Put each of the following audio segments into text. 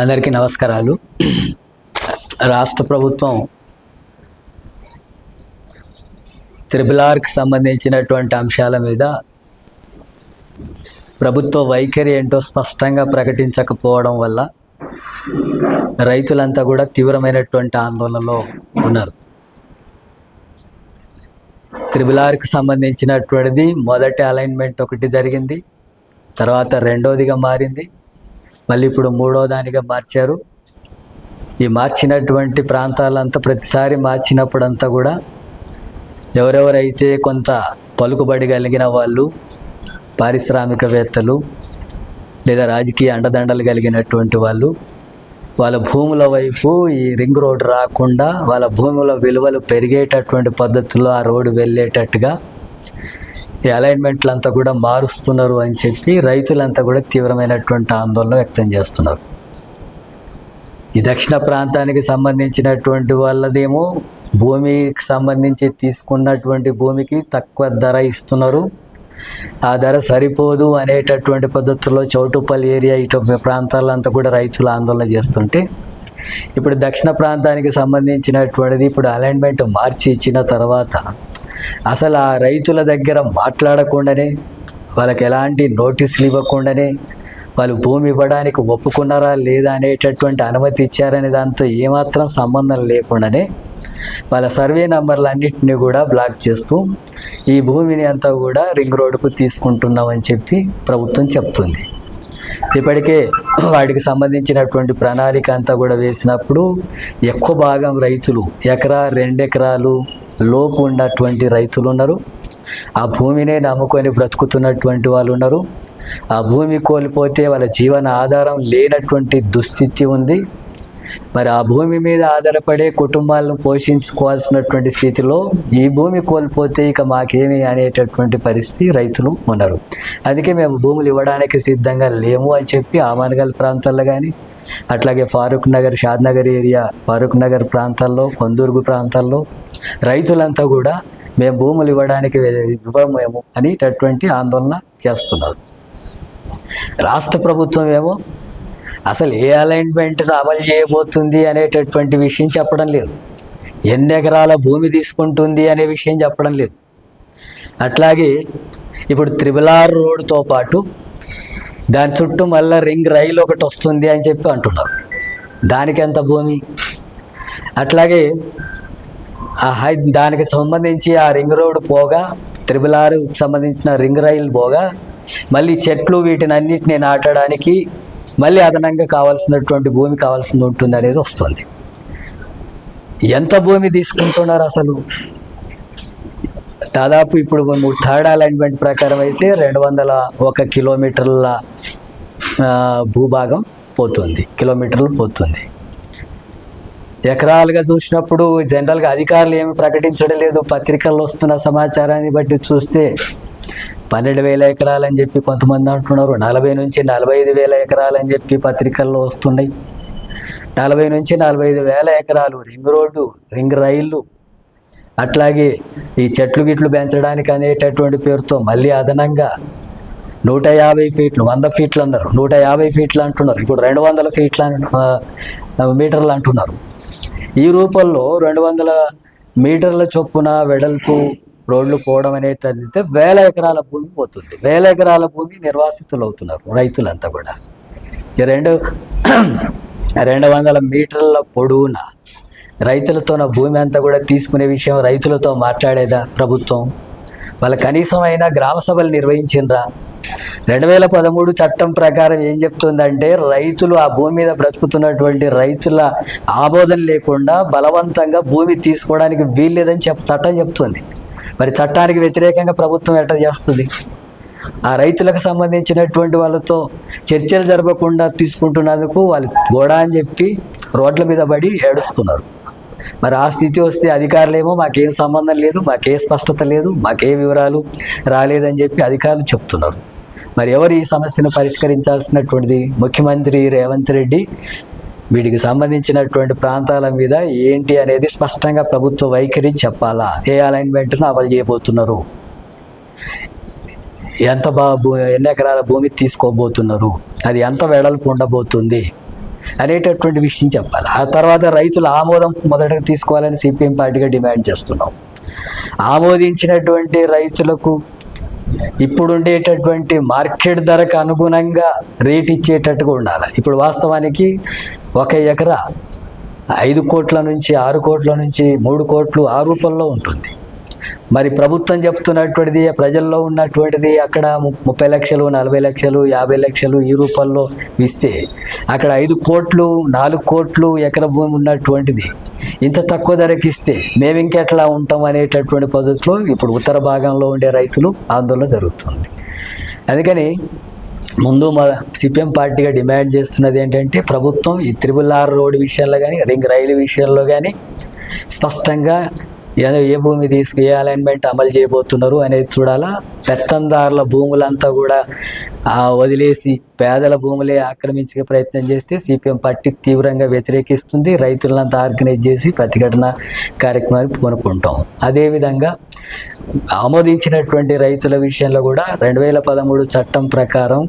అందరికీ నమస్కారాలు. రాష్ట్ర ప్రభుత్వం త్రిబుల్ ఆర్కి సంబంధించినటువంటి అంశాల మీద ప్రభుత్వ వైఖరి ఏంటో స్పష్టంగా ప్రకటించకపోవడం వల్ల రైతులంతా కూడా తీవ్రమైనటువంటి ఆందోళనలో ఉన్నారు. త్రిబుల్ ఆర్కి సంబంధించినటువంటిది మొదటి అలైన్మెంట్ ఒకటి జరిగింది తర్వాత రెండోదిగా మారింది. మళ్ళీ ఇప్పుడు మూడో దానిగా మార్చారు. ఈ మార్చినటువంటి ప్రాంతాలంతా ప్రతిసారి మార్చినప్పుడంతా కూడా ఎవరెవరైతే కొంత పలుకుబడి కలిగిన వాళ్ళు పారిశ్రామికవేత్తలు లేదా రాజకీయ అండదండలు కలిగినటువంటి వాళ్ళు వాళ్ళ భూముల వైపు ఈ రింగ్ రోడ్ రాకుండా వాళ్ళ భూముల విలువలు పెరిగేటటువంటి పద్ధతుల్లో ఆ రోడ్డు వెళ్ళేటట్టుగా అలైన్మెంట్లు అంతా కూడా మారుస్తున్నారు అని చెప్పి రైతులంతా కూడా తీవ్రమైనటువంటి ఆందోళన వ్యక్తం చేస్తున్నారు. ఈ దక్షిణ ప్రాంతానికి సంబంధించినటువంటి వాళ్ళదేమో భూమికి సంబంధించి తీసుకున్నటువంటి భూమికి తక్కువ ధర ఇస్తున్నారు. ఆ ధర సరిపోదు అనేటటువంటి పద్ధతుల్లో చౌటుపల్లి ఏరియా ఇటు ప్రాంతాలంతా కూడా రైతులు ఆందోళన చేస్తుంటే ఇప్పుడు దక్షిణ ప్రాంతానికి సంబంధించినటువంటిది ఇప్పుడు అలైన్మెంట్ మార్చి ఇచ్చిన తర్వాత అసలు ఆ రైతుల దగ్గర మాట్లాడకుండానే వాళ్ళకి ఎలాంటి నోటీసులు ఇవ్వకుండానే వాళ్ళు భూమి ఇవ్వడానికి ఒప్పుకున్నారా లేదా అనేటటువంటి అనుమతి ఇచ్చారనే దాంతో ఏమాత్రం సంబంధం లేకుండానే వాళ్ళ సర్వే నంబర్లన్నింటినీ కూడా బ్లాక్ చేస్తూ ఈ భూమిని అంతా కూడా రింగ్ రోడ్డుకు తీసుకుంటున్నామని చెప్పి ప్రభుత్వం చెప్తుంది. ఇప్పటికే వాటికి సంబంధించినటువంటి ప్రణాళిక అంతా కూడా వేసినప్పుడు ఎక్కువ భాగం రైతులు ఎకరా రెండెకరాలు లోపు ఉన్నటువంటి రైతులు ఉన్నారు. ఆ భూమినే నమ్ముకొని బ్రతుకుతున్నటువంటి వాళ్ళు ఉన్నారు. ఆ భూమి కోల్పోతే వాళ్ళ జీవన ఆధారం లేనటువంటి దుస్థితి ఉంది. మరి ఆ భూమి మీద ఆధారపడే కుటుంబాలను పోషించుకోవాల్సినటువంటి స్థితిలో ఈ భూమి కోల్పోతే ఇక మాకేమి అనేటటువంటి పరిస్థితి రైతులు ఉన్నారు. అందుకే మేము భూములు ఇవ్వడానికి సిద్ధంగా లేము అని చెప్పి ఆమానగల్ ప్రాంతాల్లో కానీ అట్లాగే ఫారూక్ నగర్ షాద్ నగర్ ఏరియా ఫారూక్ నగర్ ప్రాంతాల్లో కొందూరుగు ప్రాంతాల్లో రైతులంతా కూడా మేము భూములు ఇవ్వడానికి ఇవ్వమేమో అనేటటువంటి ఆందోళన చేస్తున్నారు. రాష్ట్ర ప్రభుత్వం ఏమో అసలు ఏ అలైన్మెంట్ అమలు చేయబోతుంది అనేటటువంటి విషయం చెప్పడం లేదు. ఎన్ని ఎకరాల భూమి తీసుకుంటుంది అనే విషయం చెప్పడం లేదు. అట్లాగే ఇప్పుడు త్రిబులార్ రోడ్తో పాటు దాని చుట్టూ మళ్ళీ రింగ్ రైలు ఒకటి వస్తుంది అని చెప్పి అంటున్నారు. దానికి ఎంత భూమి? అట్లాగే దానికి సంబంధించి ఆ రింగ్ రోడ్ పోగా త్రిబుల్ ఆరుకి సంబంధించిన రింగ్ రైలు పోగా మళ్ళీ చెట్లు వీటిని అన్నిటిని నాటడానికి మళ్ళీ అదనంగా కావాల్సినటువంటి భూమి కావాల్సింది ఉంటుంది అనేది వస్తుంది. ఎంత భూమి తీసుకుంటున్నారు అసలు? దాదాపు ఇప్పుడు మూడు థర్డ్ అలైన్మెంట్ ప్రకారం అయితే రెండు వందల ఒక కిలోమీటర్ల భూభాగం పోతుంది కిలోమీటర్లు పోతుంది. ఎకరాలుగా చూసినప్పుడు జనరల్గా అధికారులు ఏమి ప్రకటించడం లేదు. పత్రికల్లో వస్తున్న సమాచారాన్ని బట్టి చూస్తే పన్నెండు వేల ఎకరాలని చెప్పి కొంతమంది అంటున్నారు. నలభై నుంచి నలభై ఐదు వేల ఎకరాలని చెప్పి పత్రికల్లో వస్తున్నాయి. నలభై నుంచి నలభై ఐదు వేల ఎకరాలు రింగ్ రోడ్డు రింగ్ రైళ్ళు అట్లాగే ఈ చెట్లు గిట్లు పెంచడానికి అనేటటువంటి పేరుతో మళ్ళీ అదనంగా నూట యాభై ఫీట్లు వంద ఫీట్లు అన్నారు. నూట యాభై ఫీట్లు అంటున్నారు. ఇప్పుడు రెండు వందల ఫీట్ల మీటర్లు అంటున్నారు. ఈ రూపంలో రెండు వందల మీటర్ల చొప్పున వెడల్పు రోడ్లు పోవడం అనేటైతే వేల ఎకరాల భూమి పోతుంది. వేల ఎకరాల భూమి నిర్వాసితులు అవుతున్నారు రైతులంతా కూడా. ఈ రెండు రెండు వందల మీటర్ల పొడవున రైతులతో నా భూమి అంతా కూడా తీసుకునే విషయం రైతులతో మాట్లాడేదా ప్రభుత్వం? వాళ్ళ కనీసం అయినా గ్రామ సభలు నిర్వహించిందా రెండు వేల పదమూడు చట్టం ప్రకారం ఏం చెప్తుందంటే రైతులు ఆ భూమి మీద బ్రతుకుతున్నటువంటి రైతుల ఆమోదం లేకుండా బలవంతంగా భూమి తీసుకోవడానికి వీల్లేదని చెప్ చట్టం చెప్తుంది. మరి చట్టానికి వ్యతిరేకంగా ప్రభుత్వం ఎట్లా చేస్తుంది? ఆ రైతులకు సంబంధించినటువంటి వాళ్ళతో చర్చలు జరగకుండా తీసుకుంటున్నందుకు వాళ్ళు గోడ అని చెప్పి రోడ్ల మీద పడి ఏడుస్తున్నారు. మరి ఆ స్థితి వస్తే అధికారులేమో మాకేం సంబంధం లేదు మాకే స్పష్టత లేదు మాకే వివరాలు రాలేదని చెప్పి అధికారులు చెప్తున్నారు. మరి ఎవరు ఈ సమస్యను పరిష్కరించాల్సినటువంటిది? ముఖ్యమంత్రి రేవంత్ రెడ్డి వీటికి సంబంధించినటువంటి ప్రాంతాల మీద ఏంటి అనేది స్పష్టంగా ప్రభుత్వ వైఖరి చెప్పాలా? ఏ అలైన్మెంట్ను అమలు చేయబోతున్నారు? ఎంత బా భూ ఎన్ని ఎకరాల భూమి తీసుకోబోతున్నారు? అది ఎంత వెడల్పు ఉండబోతుంది? అనేటటువంటి విషయం చెప్పాలి? ఆ తర్వాత రైతుల ఆమోదం మొదటగా తీసుకోవాలని సిపిఎం పార్టీగా డిమాండ్ చేస్తున్నాం. ఆమోదించినటువంటి రైతులకు ఇప్పుడుండేటటువంటి మార్కెట్ ధరకు అనుగుణంగా రేట్ ఇచ్చేటట్టుగా ఉండాలి. ఇప్పుడు వాస్తవానికి ఒక ఎకరా ఐదు కోట్ల నుంచి ఆరు కోట్ల నుంచి మూడు కోట్లు ఆ రూపంలో ఉంటుంది. మరి ప్రభుత్వం చెప్తున్నటువంటిది ప్రజల్లో ఉన్నటువంటిది అక్కడ ముప్పై లక్షలు నలభై లక్షలు యాభై లక్షలు ఈ రూపంలో ఇస్తే అక్కడ ఐదు కోట్లు నాలుగు కోట్లు ఎకర భూమి ఉన్నటువంటిది. ఇంత తక్కువ ధరకి ఇస్తే మేము ఇంకెట్లా ఉంటాం అనేటటువంటి పద్ధతిలో ఇప్పుడు ఉత్తర భాగంలో ఉండే రైతులు ఆందోళన జరుగుతుంది. అందుకని ముందు మా సిపిఎం పార్టీగా డిమాండ్ చేస్తున్నది ఏంటంటే ప్రభుత్వం ఈ త్రిబుల్ ఆర్ రోడ్ విషయంలో కానీ రింగ్ రైలు విషయంలో కానీ స్పష్టంగా ఏ- ఏ భూమి తీసుకు ఏ అలైన్మెంట్ అమలు చేయబోతున్నారు అనేది చూడాలా. పెత్తందారుల భూములంతా కూడా ఆ, వదిలేసి పేదల భూములే ఆక్రమించే ప్రయత్నం చేస్తే సిపిఎం పార్టీ తీవ్రంగా వ్యతిరేకిస్తుంది. రైతులంతా ఆర్గనైజ్ చేసి ప్రతిఘటన కార్యక్రమాన్ని పూనుకుంటాం. అదేవిధంగా ఆమోదించినటువంటి రైతుల విషయంలో కూడా రెండు వేల పదమూడు చట్టం ప్రకారం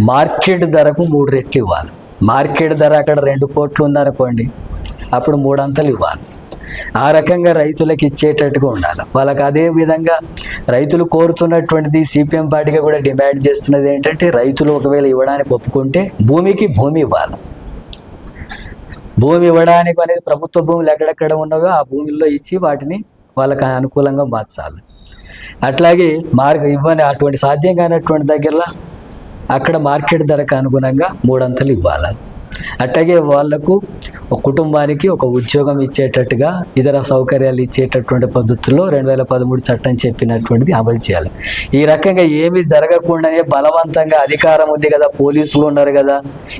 మార్కెట్ ధరకు మూడు రెట్లు ఇవ్వాలి. మార్కెట్ ధర అక్కడ రెండు కోట్లు ఉందనుకోండి అప్పుడు మూడంతలు ఇవ్వాలి. ఆ రకంగా రైతులకు ఇచ్చేటట్టుగా ఉండాలి. వాళ్ళకి అదే విధంగా రైతులు కోరుతున్నటువంటిది సిపిఎం పార్టీగా కూడా డిమాండ్ చేస్తున్నది ఏంటంటే రైతులు ఒకవేళ ఇవ్వడానికి ఒప్పుకుంటే భూమికి భూమి ఇవ్వాలి. భూమి ఇవ్వడానికి అనేది ప్రభుత్వ భూములు ఎక్కడెక్కడ ఉన్నాయో ఆ భూమిల్లో ఇచ్చి వాటిని వాళ్ళకి అనుకూలంగా మార్చాలి. అట్లాగే మార్గ ఇవ్వని అటువంటి సాధ్యం కానటువంటి దగ్గరలో అక్కడ మార్కెట్ ధరకు అనుగుణంగా మూడంతలు ఇవ్వాలి. అట్లాగే వాళ్ళకు ఒక కుటుంబానికి ఒక ఉద్యోగం ఇచ్చేటట్టుగా ఇతర సౌకర్యాలు ఇచ్చేటటువంటి పద్ధతుల్లో రెండు వేల పదమూడు చట్టం చెప్పినటువంటిది అమలు చేయాలి. ఈ రకంగా ఏమీ జరగకుండానే బలవంతంగా అధికారం ఉంది కదా పోలీసులు ఉన్నారు కదా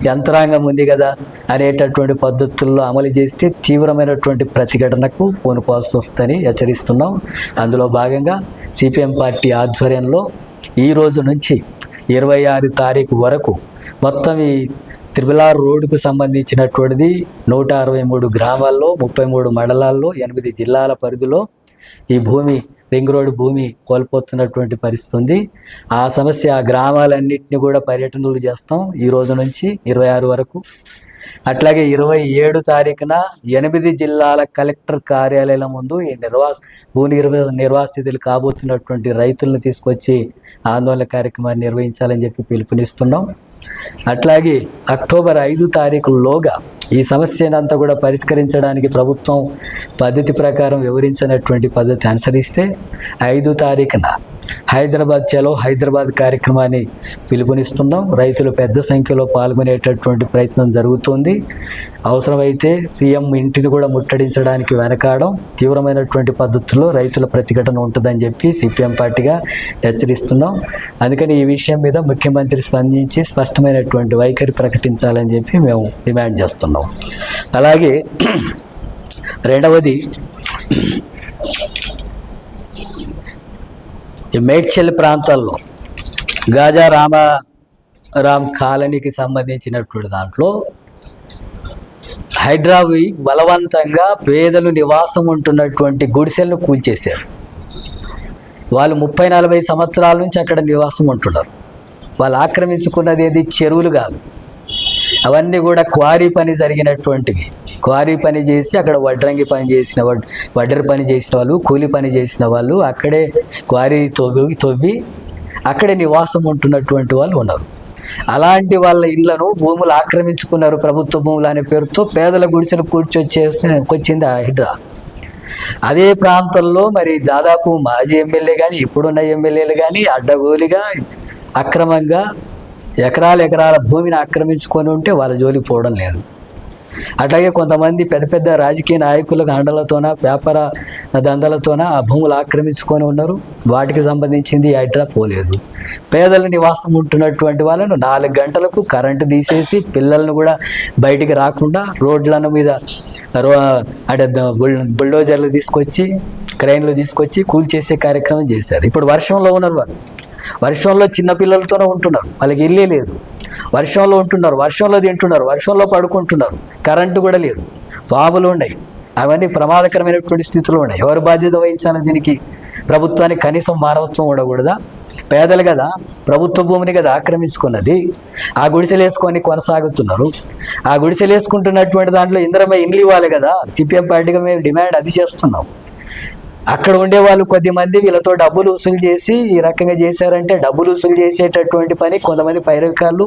యంత్రాంగం ఉంది కదా అనేటటువంటి పద్ధతుల్లో అమలు చేస్తే తీవ్రమైనటువంటి ప్రతిఘటనకు పూనుకోవాల్సి వస్తుందని హెచ్చరిస్తున్నాం. అందులో భాగంగా సిపిఎం పార్టీ ఆధ్వర్యంలో ఈ రోజు నుంచి ఇరవై ఆరు తారీఖు వరకు మొత్తం ఈ త్రిబులార్ రోడ్డుకు సంబంధించినటువంటిది నూట అరవై మూడు గ్రామాల్లో ముప్పై మూడు మండలాల్లో ఎనిమిది జిల్లాల పరిధిలో ఈ భూమి రింగ్ రోడ్డు భూమి కోల్పోతున్నటువంటి పరిస్థితి ఉంది. ఆ సమస్య ఆ గ్రామాలన్నింటినీ కూడా పర్యటనలు చేస్తాం. ఈ రోజు నుంచి ఇరవై ఆరు వరకు అట్లాగే ఇరవై ఏడు తారీఖున ఎనిమిది జిల్లాల కలెక్టర్ కార్యాలయాల ముందు ఈ నిర్వాస భూ నిర్వ నిర్వాసితులు కాబోతున్నటువంటి రైతులను తీసుకొచ్చి ఆందోళన కార్యక్రమాన్ని నిర్వహించాలని చెప్పి పిలుపునిస్తున్నాం. అట్లాగే అక్టోబర్ ఐదు తారీఖులోగా ఈ సమస్యను అంతా కూడా పరిష్కరించడానికి ప్రభుత్వం పద్ధతి ప్రకారం వివరించినటువంటి పద్ధతి అనుసరిస్తే ఐదు తారీఖున హైదరాబాద్ చలో హైదరాబాద్ కార్యక్రమాన్ని పిలుపునిస్తున్నాం. రైతులు పెద్ద సంఖ్యలో పాల్గొనేటటువంటి ప్రయత్నం జరుగుతుంది. అవసరమైతే సీఎం ఇంటిని కూడా ముట్టడించడానికి వెనకాడడం తీవ్రమైనటువంటి పద్ధతుల్లో రైతుల ప్రతిఘటన ఉంటుందని చెప్పి సిపిఎం పార్టీగా హెచ్చరిస్తున్నాం. అందుకని ఈ విషయం మీద ముఖ్యమంత్రి స్పందించి స్పష్టమైనటువంటి వైఖరి ప్రకటించాలని చెప్పి మేము డిమాండ్ చేస్తున్నాం. అలాగే రెండవది ఈ మేడ్చల్ ప్రాంతాల్లో గాజా రామ రామ్ కాలనీకి సంబంధించినటువంటి దాంట్లో హైడ్రావి బలవంతంగా పేదలు నివాసం ఉంటున్నటువంటి గుడిసెలను కూల్చేశారు. వాళ్ళు ముప్పై నలభై సంవత్సరాల నుంచి అక్కడ నివాసం ఉంటున్నారు. వాళ్ళు ఆక్రమించుకున్నది ఏది? చెరువులు కాదు. అవన్నీ కూడా క్వారీ పని జరిగినటువంటివి. క్వారీ పని చేసి అక్కడ వడ్రంగి పని చేసిన వడ్ వడ్డరి పని చేసిన వాళ్ళు కూలి పని చేసిన వాళ్ళు అక్కడే క్వారీ తవ్వి తవ్వి అక్కడే నివాసం ఉంటున్నటువంటి వాళ్ళు ఉన్నారు. అలాంటి వాళ్ళ ఇళ్ళను భూములు ఆక్రమించుకున్నారు ప్రభుత్వ భూములు అనే పేరుతో పేదల గుడిసెలు కూర్చొచ్చేస్తే వచ్చింది ఆ హిడ్రా. అదే ప్రాంతంలో మరి దాదాపు మాజీ ఎమ్మెల్యే కానీ ఇప్పుడున్న ఎమ్మెల్యేలు కానీ అడ్డగోలిగా అక్రమంగా ఎకరాల ఎకరాల భూమిని ఆక్రమించుకొని ఉంటే వాళ్ళ జోలికి పోవడం లేదు. అట్లాగే కొంతమంది పెద్ద పెద్ద రాజకీయ నాయకులకు అండలతోన వ్యాపార దందలతోన ఆ భూములు ఆక్రమించుకొని ఉన్నారు. వాటికి సంబంధించింది ఈ పోలేదు. పేదల నివాసం ఉంటున్నటువంటి వాళ్ళను నాలుగు గంటలకు కరెంటు తీసేసి పిల్లలను కూడా బయటికి రాకుండా రోడ్లను మీద రో అంటే బుల్డోజర్లు తీసుకొచ్చి క్రైన్లు తీసుకొచ్చి కూల్చేసే కార్యక్రమం చేశారు. ఇప్పుడు వర్షంలో ఉన్నారు వాళ్ళు. వర్షంలో చిన్నపిల్లలతోనే ఉంటున్నారు. వాళ్ళకి ఇల్లే లేదు. వర్షంలో ఉంటున్నారు వర్షంలో తింటున్నారు వర్షంలో పడుకుంటున్నారు. కరెంటు కూడా లేదు. బాబులు ఉన్నాయి. అవన్నీ ప్రమాదకరమైనటువంటి స్థితిలో ఉన్నాయి. ఎవరు బాధ్యత వహించాలి దీనికి? ప్రభుత్వానికి కనీసం మానవత్వం ఉండకూడదా? పేదలు కదా ప్రభుత్వ భూమిని కదా ఆక్రమించుకున్నది. ఆ గుడిసెలు వేసుకొని కొనసాగుతున్నారు. ఆ గుడిసెలు వేసుకుంటున్నటువంటి దాంట్లో ఇంద్రమే ఇండ్లు ఇవ్వాలి కదా. సిపిఎం పార్టీగా మేము డిమాండ్ అది చేస్తున్నాం. అక్కడ ఉండే వాళ్ళు కొద్ది మంది వీళ్ళతో డబ్బులు వసూలు చేసి ఈ రకంగా చేశారంటే డబ్బులు వసూలు చేసేటటువంటి పని కొంతమంది పైరవికాలు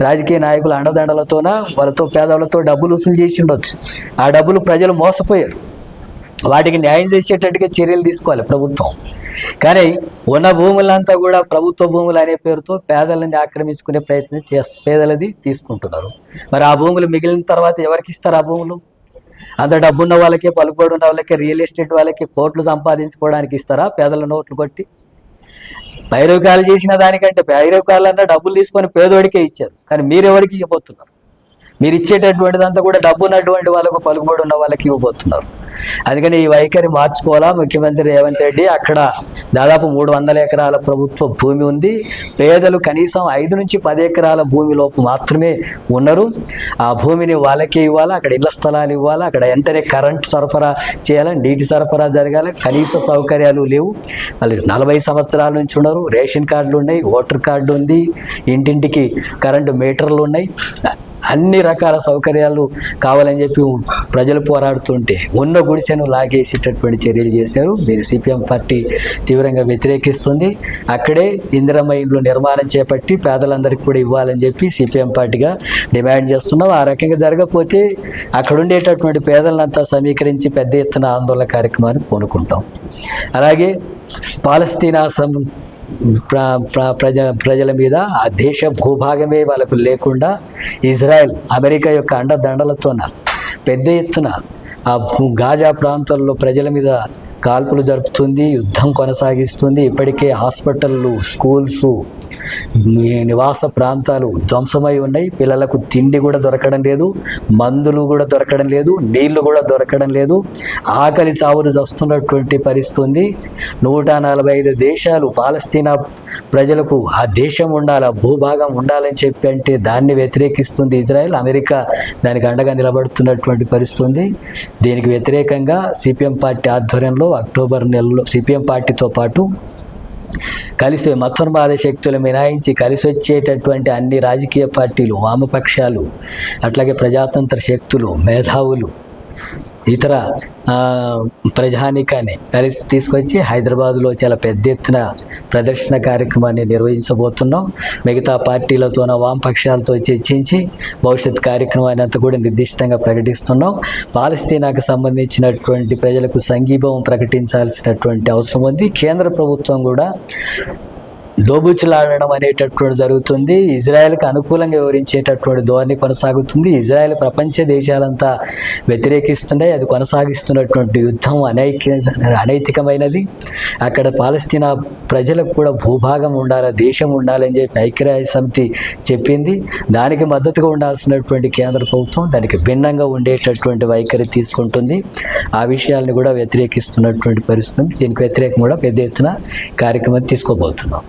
రాజకీయ నాయకుల అండదండలతోన వాళ్ళతో పేదవాళ్ళతో డబ్బులు వసూలు చేసి ఉండొచ్చు. ఆ డబ్బులు ప్రజలు మోసపోయారు. వాటికి న్యాయం చేసేటట్టుగా చర్యలు తీసుకోవాలి ప్రభుత్వం. కానీ ఉన్న భూములంతా కూడా ప్రభుత్వ భూములు అనే పేరుతో పేదలని ఆక్రమించుకునే ప్రయత్నం చేస్తారు పేదలది తీసుకుంటున్నారు. మరి ఆ భూములు మిగిలిన తర్వాత ఎవరికి ఇస్తారు ఆ భూములు? అంత డబ్బున్న వాళ్ళకి పలుకుబడి ఉన్న వాళ్ళకి రియల్ ఎస్టేట్ వాళ్ళకి కోట్లు సంపాదించుకోవడానికి ఇస్తారా? పేదల నోట్లు కొట్టి? పైరవకాలు చేసిన దానికంటే పైరవకాలన్నా డబ్బులు తీసుకొని పేదోడికే ఇచ్చారు. కానీ మీరెవరికి ఇవ్వబోతున్నారు? మీరు ఇచ్చేటటువంటిదంతా కూడా డబ్బు ఉన్నటువంటి వాళ్ళకు పలుకుబడి ఉన్న వాళ్ళకి ఇవ్వబోతున్నారు. అందుకని ఈ వైఖరి మార్చుకోవాలా? ముఖ్యమంత్రి రేవంత్ రెడ్డి అక్కడ దాదాపు మూడు వందల ఎకరాల ప్రభుత్వ భూమి ఉంది. పేదలు కనీసం ఐదు నుంచి పది ఎకరాల భూమిలోపు మాత్రమే ఉన్నారు. ఆ భూమిని వాళ్ళకే ఇవ్వాలా? అక్కడ ఇళ్ళ స్థలాలు ఇవ్వాలా? అక్కడ వెంటనే కరెంట్ సరఫరా చేయాలని నీటి సరఫరా జరగాలి కనీస సౌకర్యాలు లేవు. వాళ్ళు నలభై సంవత్సరాల నుంచి ఉన్నారు. రేషన్ కార్డులు ఉన్నాయి ఓటర్ కార్డు ఉంది. ఇంటింటికి కరెంటు మీటర్లు ఉన్నాయి. అన్ని రకాల సౌకర్యాలు కావాలని చెప్పి ప్రజలు పోరాడుతుంటే ఉన్న గుడిసెను లాగేసేటటువంటి చర్యలు చేశారు. దీన్ని సిపిఎం పార్టీ తీవ్రంగా వ్యతిరేకిస్తుంది. అక్కడే ఇందిరమ్మ ఇండ్లు నిర్మాణం చేపట్టి పేదలందరికీ కూడా ఇవ్వాలని చెప్పి సిపిఎం పార్టీగా డిమాండ్ చేస్తున్నాం. ఆ రకంగా జరగకపోతే అక్కడ ఉండేటటువంటి పేదలంతా సమీకరించి పెద్ద ఎత్తున ఆందోళన కార్యక్రమాన్ని పూనుకుంటాం. అలాగే పాలస్తీనా సం ప్రజ ప్రజల మీద ఆ దేశ భూభాగమే వాళ్ళకు లేకుండా ఇజ్రాయెల్ అమెరికా యొక్క అండదండలతోన పెద్ద ఎత్తున ఆ భూ- గాజా ప్రాంతాల్లో ప్రజల మీద కాల్పులు జరుపుతుంది యుద్ధం కొనసాగిస్తుంది. ఇప్పటికే హాస్పిటళ్ళు స్కూల్స్ నివాస ప్రాంతాలు ధ్వంసమై ఉన్నాయి. పిల్లలకు తిండి కూడా దొరకడం లేదు మందులు కూడా దొరకడం లేదు నీళ్ళు కూడా దొరకడం లేదు. ఆకలి చావులు వస్తున్నటువంటి పరిస్థితి ఉంది. నూట నలభై ఐదు దేశాలు పాలస్తీనా ప్రజలకు ఆ దేశం ఉండాలి ఆ భూభాగం ఉండాలని చెప్పి అంటే దాన్ని వ్యతిరేకిస్తుంది ఇజ్రాయెల్. అమెరికా దానికి అండగా నిలబడుతున్నటువంటి పరిస్థితి ఉంది. దీనికి వ్యతిరేకంగా సిపిఎం పార్టీ ఆధ్వర్యంలో అక్టోబర్ నెలలో సిపిఎం పార్టీతో పాటు కలిసి మతోన్మాద శక్తులు మినాయించి కలిసి వచ్చేటటువంటి అన్ని రాజకీయ పార్టీలు వామపక్షాలు అట్లాగే ప్రజాతంత్ర శక్తులు మేధావులు ఇతర ప్రజానికాన్ని కలిసి తీసుకొచ్చి హైదరాబాద్లో చాలా పెద్ద ఎత్తున ప్రదర్శన కార్యక్రమాన్ని నిర్వహించబోతున్నాం. మిగతా పార్టీలతోన వామపక్షాలతో చర్చించి భవిష్యత్ కార్యక్రమాన్ని అంతా కూడా నిర్దిష్టంగా ప్రకటిస్తున్నాం. పాలస్తీనాకు సంబంధించినటువంటి ప్రజలకు సంఘీభావం ప్రకటించాల్సినటువంటి అవసరం ఉంది. కేంద్ర ప్రభుత్వం కూడా దోబుచ్చులాడడం అనేటటువంటి జరుగుతుంది. ఇజ్రాయెల్కి అనుకూలంగా వివరించేటటువంటి ధోరణి కొనసాగుతుంది. ఇజ్రాయెల్ ప్రపంచ దేశాలంతా వ్యతిరేకిస్తున్నాయి అది కొనసాగిస్తున్నటువంటి యుద్ధం అనైక అనైతికమైనది. అక్కడ పాలస్తీనా ప్రజలకు కూడా భూభాగం ఉండాలి దేశం ఉండాలని చెప్పి ఐక్యరాజ్య సమితి చెప్పింది. దానికి మద్దతుగా ఉండాల్సినటువంటి కేంద్ర ప్రభుత్వం దానికి భిన్నంగా ఉండేటటువంటి వైఖరి తీసుకుంటుంది. ఆ విషయాలను కూడా వ్యతిరేకిస్తున్నటువంటి పరిస్థితి దీనికి వ్యతిరేకం కూడా పెద్ద ఎత్తున కార్యక్రమం తీసుకోబోతున్నాం.